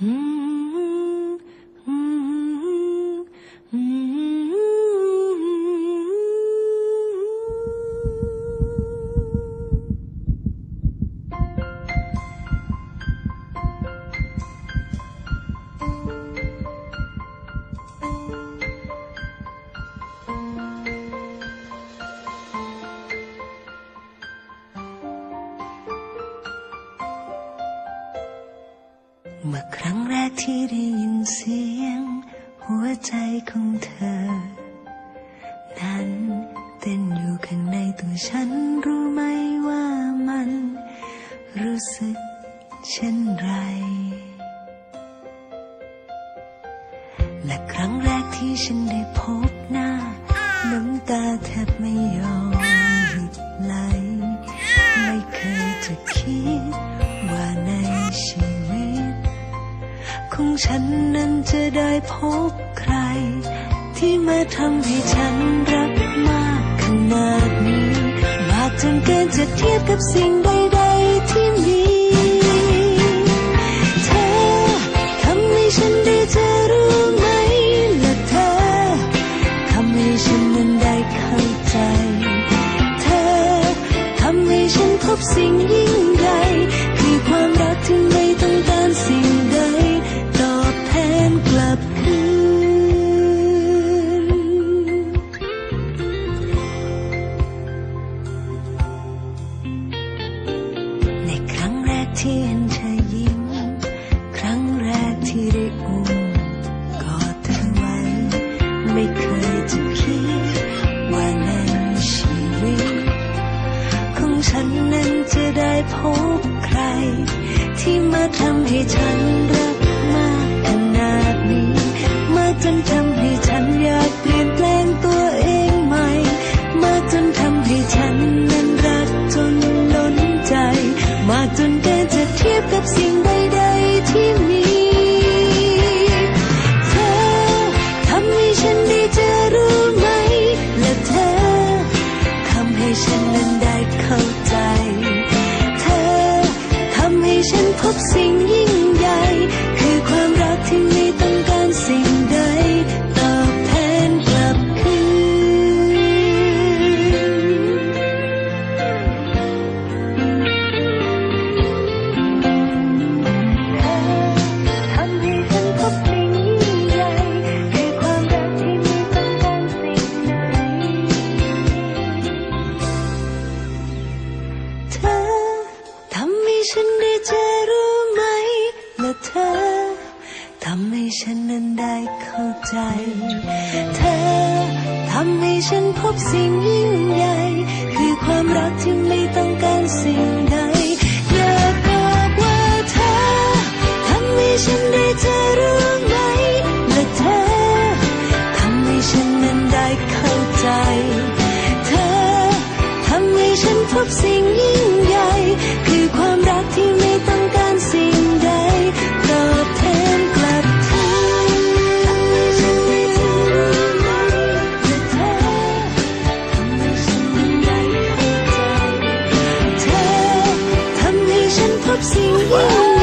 อื เมื่อครั้งแรกที่ได้ยินเสียง หัวใจของเธอ นั้นเต้นอยู่ข้างในตัวฉันรู้ไหมว่ามัน รู้สึกเช่นไร และครั้งแรกที่ฉันได้พบหน้า น้ำตาแทบไม่ยอม นั้นจะได้พบใคร ที่มาทำให้ฉันรักมากขนาดนี้ มากจนเกินจะเทียบกับสิ่งใดๆที่ ยิ้ม ครั้งแรกที่ได้อุ้มกอดเธอไว้ ไม่เคยจะคิด ว่าในชีวิต ของฉันนั้นจะได้พบใคร ที่มาทำให้ฉันรัก ให้ เข้าใจ เธอทำให้ฉันพบสิ่งยิ่งใหญ่ คือความรักที่ไม่ต้องการสิ่งใดอยากบอกว่าเธอทำให้ฉันได้เจอรู้ไหมและเธอทำให้ฉันนั้นได้เข้าใจ เธอทำให้ฉันพบสิ่งยิ่งใหญ่ คือความ เ